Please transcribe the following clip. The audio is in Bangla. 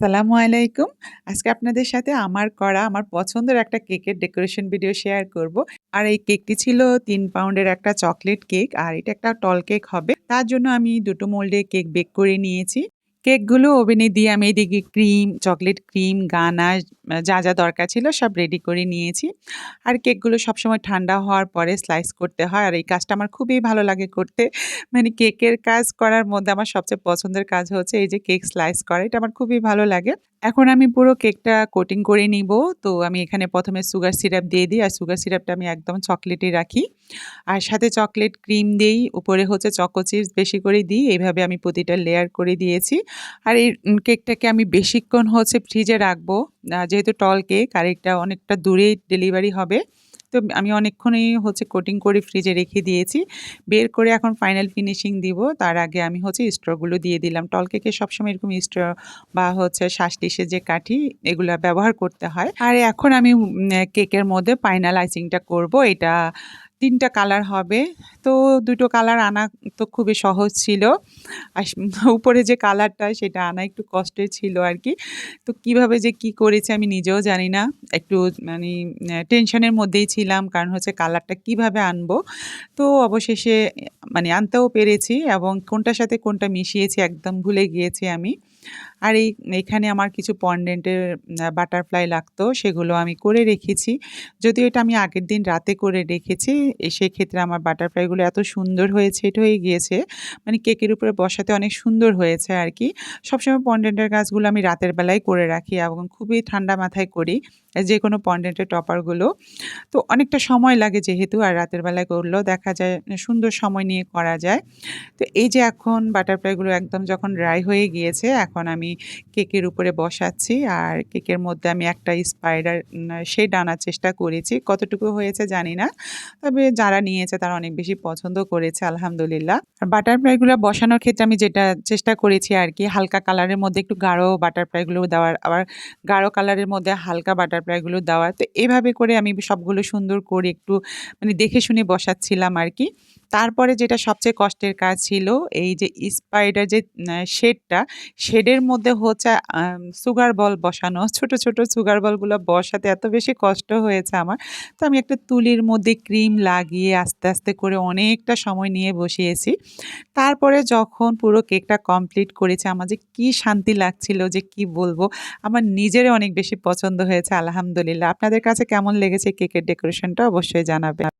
আসসালামু আলাইকুম। আজকে আপনাদের সাথে আমার করা, আমার পছন্দের একটা কেকের ডেকোরেশন ভিডিও শেয়ার করব। আর এই কেকটি ছিল তিন পাউন্ডের একটা চকলেট কেক, আর এটা একটা টল কেক হবে। তার জন্য আমি দুটো মোল্ডে কেক বেক করে নিয়েছি। কেকগুলো ওভেনে দিয়ে আমি এদিকে ক্রিম, চকলেট ক্রিম, গানাশ আ যা, যা দরকার ছিল সব রেডি করে নিয়েছি। আর কেকগুলো সবসময় ঠান্ডা হওয়ার পরে স্লাইস করতে হয়। আর এই কাজটা আমার খুবই ভালো লাগে করতে। মানে কেকের কাজ করার মধ্যে আমার সবচেয়ে পছন্দের কাজ হচ্ছে এই যে কেক স্লাইস করা। এটা আমার খুবই ভালো লাগে। এখন আমি পুরো কেকটা কোটিং করে নিব। তো আমি এখানে প্রথমে সুগার সিরাপ দিয়ে দিই। আর সুগার সিরাপটা আমি একদম চকলেটে রাখি। আর সাথে চকলেট ক্রিম দিই উপরে হচ্ছে চকো চিপস বেশি করে দিই। এইভাবে আমি প্রতিটা লেয়ার করে দিয়েছি। আর এই কেকটাকে আমি বেশিক্ষণ হচ্ছে ফ্রিজে রাখব। যেহেতু টল কেক আর এটা অনেকটা দূরেই ডেলিভারি হবে। তো আমি অনেকক্ষণই হচ্ছে কোটিং করে ফ্রিজে রেখে দিয়েছি। বের করে এখন ফাইনাল ফিনিশিং দিব। তার আগে আমি হচ্ছে স্ট্রগুলো দিয়ে দিলাম। টল কেকে সবসময় এরকম স্ট্র বা হচ্ছে শ্বাস ডিশের যে কাঠি, এগুলো ব্যবহার করতে হয়। আর এখন আমি কেকের মধ্যে ফাইনাল আইসিংটা করব। এটা ৩ টা কালার হবে। তো দুটো কালার আনা তো খুবই সহজ ছিল। আস উপরে যে কালারটা সেটা আনা একটু কষ্টের ছিল আর কি তো কীভাবে যে কি করেছে আমি নিজেও জানি না। একটু মানে টেনশনের মধ্যেই ছিলাম। কারণ হচ্ছে কালারটা কীভাবে আনব। তো অবশেষে মানে আনতেও পেরেছি এবং কোনটার সাথে কোনটা মিশিয়েছি একদম ভুলে গিয়েছি আমি। আর এই, এখানে আমার কিছু পন্ডেন্টের বাটারফ্লাই লাগতো সেগুলো আমি করে রেখেছি। যদিও এটা আমি আগের দিন রাতে করে রেখেছি। সেক্ষেত্রে আমার বাটারফ্লাইগুলো এত সুন্দর হয়ে সেট হয়ে গিয়েছে। মানে কেকের উপরে বসাতে অনেক সুন্দর হয়েছে আরকি। সবসময় পন্ডেন্টের কাজগুলো আমি রাতের বেলায় করে রাখি এবং খুবই ঠান্ডা মাথায় করি। যে কোনো পন্ডেন্টের টপারগুলো। তো অনেকটা সময় লাগে যেহেতু আর রাতের বেলায় করলেও দেখা যায় সুন্দর সময় নিয়ে করা যায়। তো এই যে এখন বাটারফ্লাইগুলো একদম যখন ড্রাই হয়ে গিয়েছে, এখন আমি কেকের উপরে বসাচ্ছি। আর কেকের মধ্যে আমি একটা স্পাইডার শেড আনার চেষ্টা করেছি। কতটুকু হয়েছে জানি না। তবে যারা নিয়েছে তারা অনেক বেশি পছন্দ করেছে আলহামদুলিল্লাহ। আর বাটারফ্লাইগুলো বসানোর ক্ষেত্রে আমি যেটা চেষ্টা করেছি আর কি হালকা কালারের মধ্যে একটু গাঢ় বাটারফ্লাইগুলো দেওয়ার আবার গাঢ় কালারের মধ্যে হালকা বাটারফ্লাইগুলো দেওয়ার। তো এভাবে করে আমি সবগুলো সুন্দর করে একটু মানে দেখে শুনে বসাচ্ছিলাম আর কি তারপরে যেটা সবচেয়ে কষ্টের কাজ ছিল এই যে স্পাইডার যে শেডটা শেডের মধ্যে হচ্ছে সুগার বল বসানো। ছোট, ছোট সুগার বলগুলো বসাতে এত বেশি কষ্ট হয়েছে আমার। তো আমি একটা তুলির মধ্যে ক্রিম লাগিয়ে আস্তে, আস্তে করে অনেকটা সময় নিয়ে বসিয়েছি। তারপরে যখন পুরো কেকটা কমপ্লিট করেছে আমার যে কি শান্তি লাগছিল যে কি বলব। আমার নিজের অনেক বেশি পছন্দ হয়েছে আলহামদুলিল্লাহ। আপনাদের কাছে কেমন লেগেছে কেকের ডেকোরেশনটা অবশ্যই জানাবেন।